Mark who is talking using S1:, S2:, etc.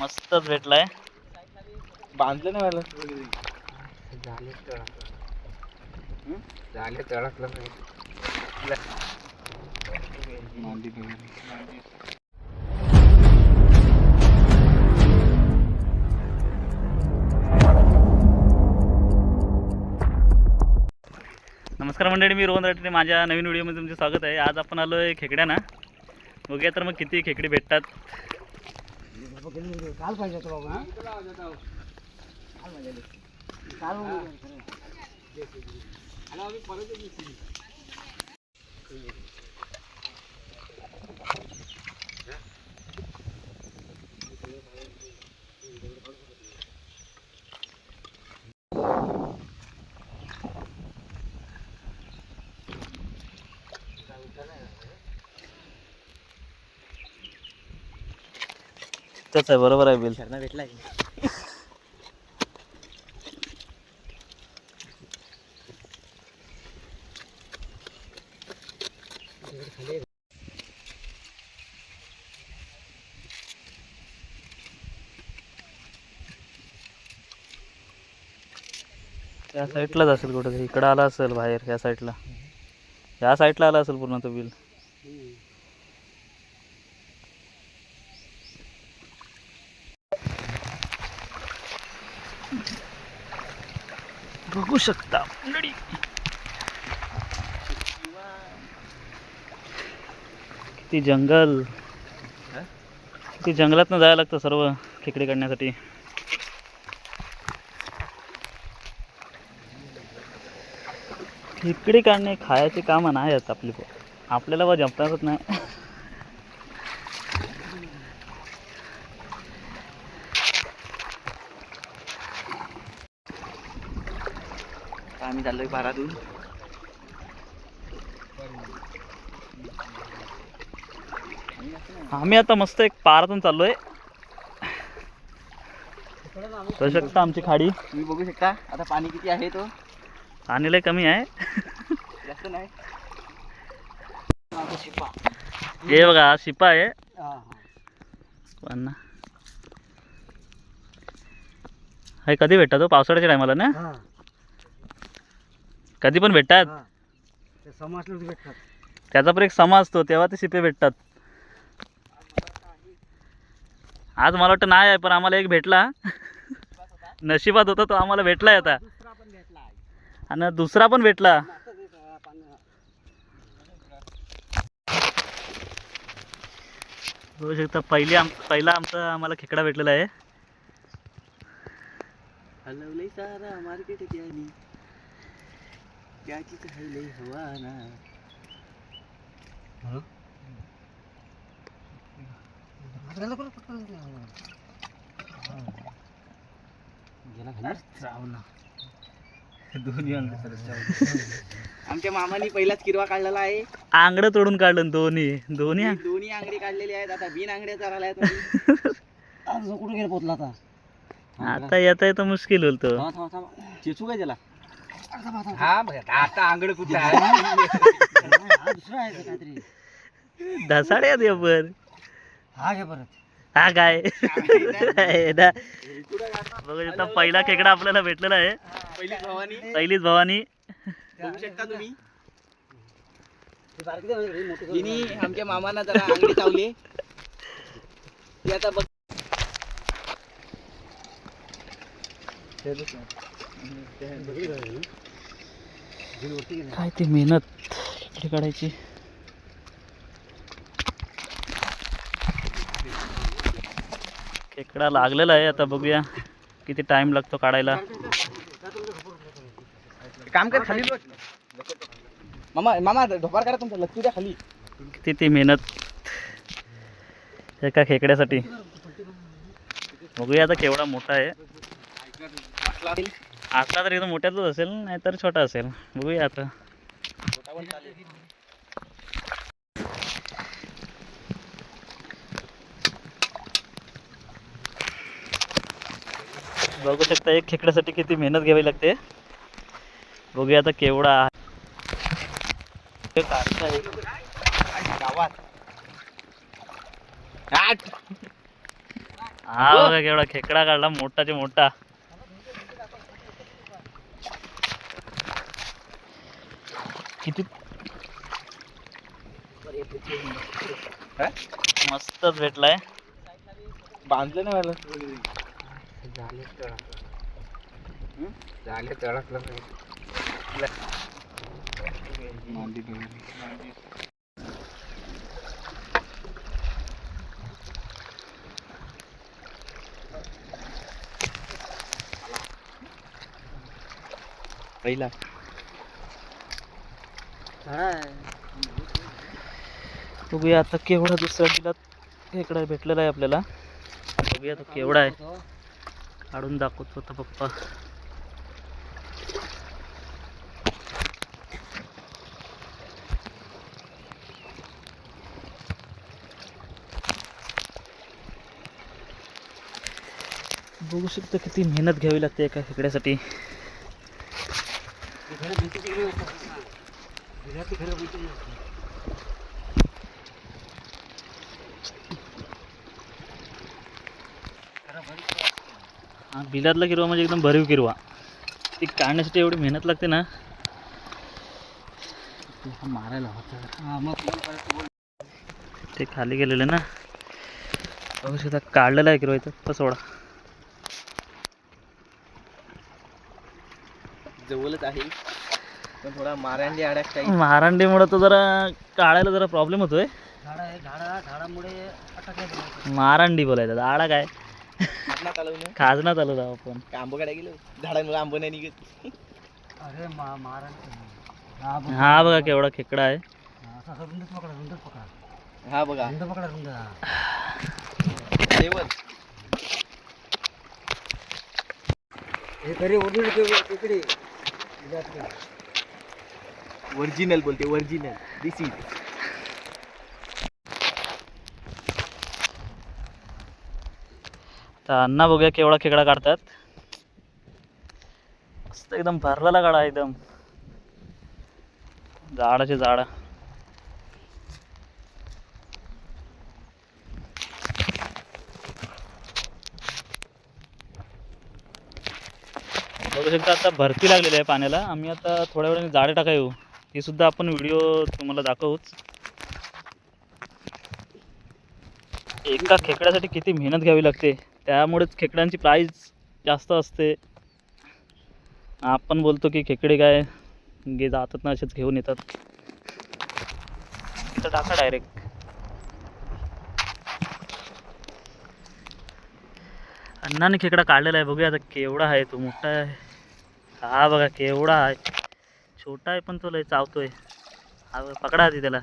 S1: मस्तच भेटलाय.
S2: बांधलं नाही
S3: झाले तळकलं
S1: नमस्कार मंडळी मी रोहन राठे माझ्या नवीन व्हिडिओमध्ये तुमचे स्वागत आहे. आज आपण आलो आहे खेकड्या ना बघूया तर मग किती खेकडी भेटतात.
S3: काल पाहिजे होतं बाबा
S1: तिथंच आहे बरोबर आहे बिल.
S3: भेटला
S1: त्या साईडलाच असेल कुठं इकडं आला असेल बाहेर या साईडला. या साईडला आला असेल पूर्ण तो बिल. बघू शकता. मंडळी किती जंगल. किती जंगलातनं जायला लागतं सर्व खेकडे काढण्यासाठी. खेकडे काढणे खायचे कामं नाही आहेत आपली आपल्याला बा जमतातच नाही.
S2: आम्ही चाललोय पारातून
S1: आम्ही आता मस्त एक पारातून चाललोय. शकता आमची खाडी.
S2: तुम्ही बघू शकता आता पाणी किती आहे तो?
S1: पाणी लय कमी आहे.
S2: जास्त नाही.
S1: हे बघा हा शिपा आहे. पण हे कधी भेटतात तो? पावसाळ्याच्या टायमाला ना? कधी पण भेटतात.
S3: समजलं भेटतात.
S1: त्याचा पण एक समा असतो तेव्हा ते शिपे भेटतात. आज मला वाटतं नाही आहे पण आम्हाला एक भेटला. नशिबात होता तो आम्हाला भेटलाय आता.
S3: दुसरा पण भेटला
S1: आणि दुसरा पण भेटला. बघू शकता पहिली आम पहिला आमचा आम्हाला खेकडा भेटलेला आहे.
S2: सारा मार्केट
S1: दोन्ही
S2: आमच्या मामानी पहिलाच किरवा काढलेला आहे.
S1: आंगडं तोडून काढलं दोन्ही. दोन्ही आंग-
S2: दोन्ही आंगडी काढलेली आहेत. आता बिन आंगड्या चारायला आहेत
S3: कुठे गेला पोचला आता?
S1: आता येता येतं मुश्किल होईल तो.
S2: चेचू काय त्याला?
S3: हा आता आंगड कुठे आहे? दुसरा आहे का काहीतरी?
S1: ढसाड्या दे बर
S3: हा घे परत.
S1: हा काय? ना. बघू शकता पहिला खेकडा आपल्याला भेटलेला आहे.
S2: पहिली भवानी.
S1: पहिलीच भवानी.
S2: बघू शकता तुम्ही. आमच्या मामांना जरा चावली. ती आता बघ
S1: काय ती मेहनत इकडे काढायची? खेकडा लागलेला आहे आता बघूया किती टाइम लागतो काढायला.
S2: काम कर खाली मामा मामा ढोपार करा तुमचा लक्ष द्या खाली.
S1: किती ती मेहनत एका खेकड्यासाठी. बघूया आता केवढा मोठा आहे. आता तर एकदम मोठ्याच असेल नाहीतर छोटा असेल. बघूया आता. बघू शकता एक खेकड्यासाठी किती मेहनत घ्यावी लागते. बघूया आता केवढा
S2: गावात
S1: हा बघा केवढा खेकडा काढला मोठाचे मोठा. किती?
S2: काय?
S1: मस्तच भेटलाय.
S2: बांधलं नाही मला.
S3: झाले तळकलं
S2: पहिला.
S1: बघूया आता केवढा दुसऱ्या बिलात खेकडा भेटलेला आहे आपल्याला. बघूया तो केवढा आहे. काढून दाखवतो आता पप्पा. बघू शकता किती मेहनत घ्यावी लागते एका खेकड्यासाठी. बिलातला किरवा म्हणजे एकदम भरीव किरवा. ती काढण्यासाठी एवढी मेहनत लागते ना.
S3: मारायला होता मग
S1: ते खाली गेलेलं ना. बघू शकता काढलेला आहे किरवा इथं. तो सोडा.
S2: जवळच आहे. थोडा मारांडी अडॅक टाईप
S1: महारांडीमुळं तो जरा काढायला जरा प्रॉब्लेम होतोय.
S3: झाडा आहे झाडा झाडामुळे अटकले
S1: महारांडी बोलायचं आडा काय?
S2: हात आलं ना.
S1: खाजनात आलो राव आपण.
S2: काय आंबो काढायला गेलो. झाडांमुळे आंबो नाही निघत.
S3: अरे मा मारा हा बघ.
S1: हा बघा केवढा खेकडा आहे.
S3: हा,
S2: हा बघा.
S3: रुंद पकडा रुंद.
S2: जेवण
S3: हे तरी ओरिजिनल तिकडे.
S2: ओरिजिनल बोलते ओरिजिनल दिस इज
S1: तर अण्णा बघूया केवढा खेकडा काढतात. मस्त एकदम भरलेला काढा एकदम. झाडाचे झाड. बघू शकता आता भरती लागलेली आहे पाण्याला. आम्ही आता थोड्या वेळाने झाडे टाका येऊ. हे सुद्धा आपण व्हिडिओ तुम्हाला दाखवूच. एका खेकड्यासाठी किती मेहनत घ्यावी लागते त्यामुळेच खेकड्यांची प्राईज जास्त असते. आपण बोलतो की खेकडे काय गे जातात ना असेच घेऊन येतात. तर टाका डायरेक्ट अण्णाने खेकडा काढलेला आहे बघूया आता केवढा आहे तो मोठा आहे. हा बघा केवढा आहे. छोटा आहे पण तो लय चावतोय. हा पकडा आधी त्याला.